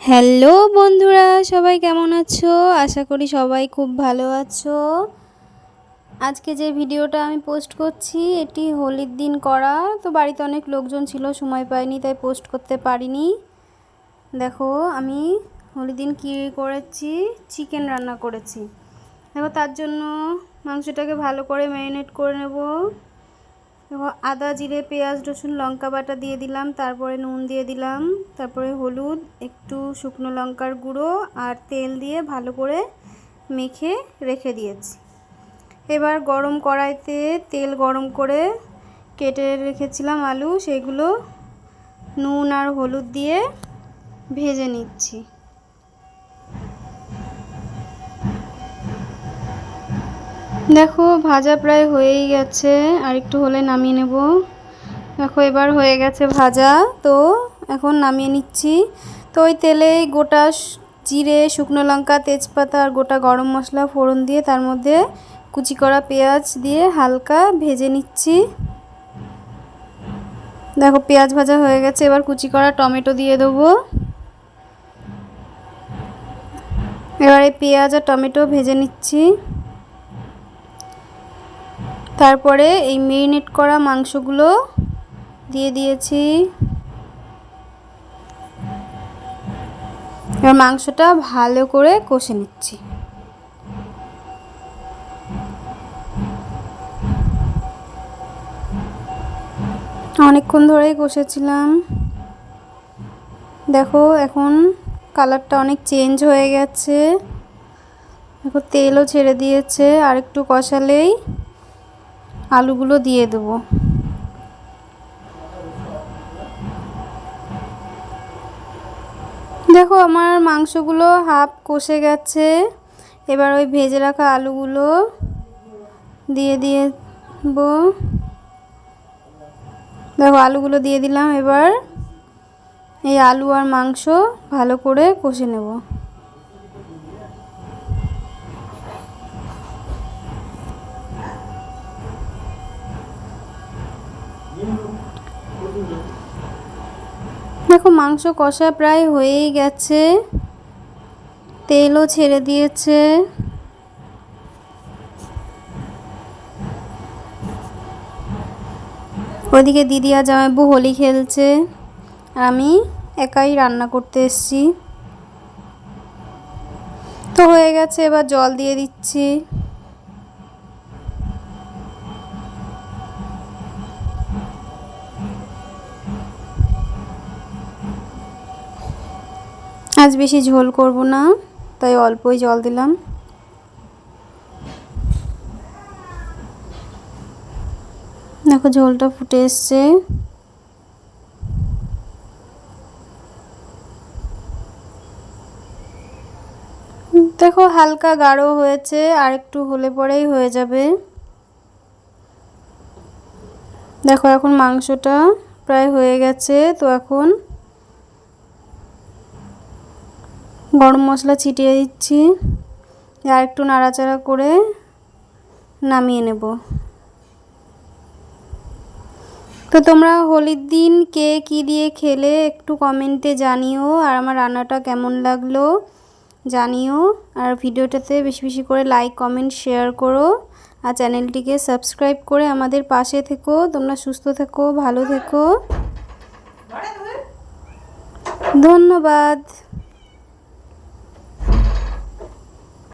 Hello বন্ধুরা, সবাই কেমন আছো? আশা করি সবাই খুব ভালো আছো। আজকে যে ভিডিওটা আমি পোস্ট করছি, এটি হোলির দিন করা। তো বাড়িতে অনেক লোকজন ছিল, সময় পাইনি, তাই পোস্ট করতে পারিনি। দেখো, আমি হোলির দিন কী করেছি? চিকেন রান্না করেছি। দেখো, তার জন্য মাংসটাকে ভালো করে ম্যারিনেট করে নেব। দেখো আদা, জিরে, পেঁয়াজ, রসুন, লঙ্কা বাটা দিয়ে দিলাম। তারপরে নুন দিয়ে দিলাম। তারপরে হলুদ, একটু শুকনো লঙ্কার গুঁড়ো আর তেল দিয়ে ভালো করে মেখে রেখে দিয়েছি। এবার গরম কড়াইতে তেল গরম করে কেটে রেখেছিলাম আলু। সেগুলো নুন আর হলুদ দিয়ে ভেজে নিচ্ছি। দেখো, ভাজা প্রায় হয়েই গেছে। আর একটু হলে নামিয়ে নেব। দেখো, এবার হয়ে গেছে ভাজা। তো এখন নামিয়ে নিচ্ছি। তো ওই তেলে গোটা জিরে, শুকনো লঙ্কা, তেজপাতা আর গোটা গরম মশলা, ফোড়ন দিয়ে তার মধ্যে কুচি করা পেঁয়াজ দিয়ে হালকা ভেজে নিচ্ছি। দেখো, পেঁয়াজ ভাজা হয়ে গেছে। এবার কুচি করা টমেটো দিয়ে দেবো। এবার এই পেঁয়াজ আর টমেটো ভেজে নিচ্ছি। তারপরে এই মেরিনেট করা মাংসগুলো দিয়ে দিয়েছি। এবার মাংসটা ভালো করে কষে নিচ্ছি। অনেকক্ষণ ধরেই কষেছিলাম। দেখো এখন কালারটা অনেক চেঞ্জ হয়ে গেছে। দেখো তেলও ছেড়ে দিয়েছে আর একটু কষালেই আলুগুলো দিয়ে দেবো। দেখো আমার মাংসগুলো হাফ কষে গেছে। এবার ওই ভেজে রাখা আলুগুলো দিয়ে দিয়ে দেখো আলুগুলো দিয়ে দিলাম। এবার এই আলু আর মাংস ভালো করে কষে নেব। দেখো, মাংস কষা প্রায় হয়েই গেছে। তেলও ছেড়ে দিয়েছে। ওদিকে দিদি আর জামাইবু হোলি খেলছে। আমি একাই রান্না করতে এসছি। তো হয়ে গেছে, এবার জল দিয়ে দিচ্ছি। আজ বেশি ঝোল করব না, তাই অল্পই জল দিলাম। দেখো ঝোলটা ফুটে এসছে। দেখো হালকা গাঢ় হয়েছে, আর একটু হলে পরেই হয়ে যাবে। দেখো এখন মাংসটা প্রায় হয়ে গেছে, তো এখন গরম মশলা ছিটিয়ে দিচ্ছি। আর একটু নাড়াচাড়া করে নামিয়ে নেব। তো তোমরা হোলির দিন কে কী দিয়ে খেলে একটু কমেন্টে জানিও। আর আমার রান্নাটা কেমন লাগল জানিও। আর ভিডিওটাতে বেশি বেশি করে লাইক কমেন্ট শেয়ার করো। আর চ্যানেলটিকে সাবস্ক্রাইব করে আমাদের পাশে থেকো। তোমরা সুস্থ থেকো, ভালো থেকো। ধন্যবাদ।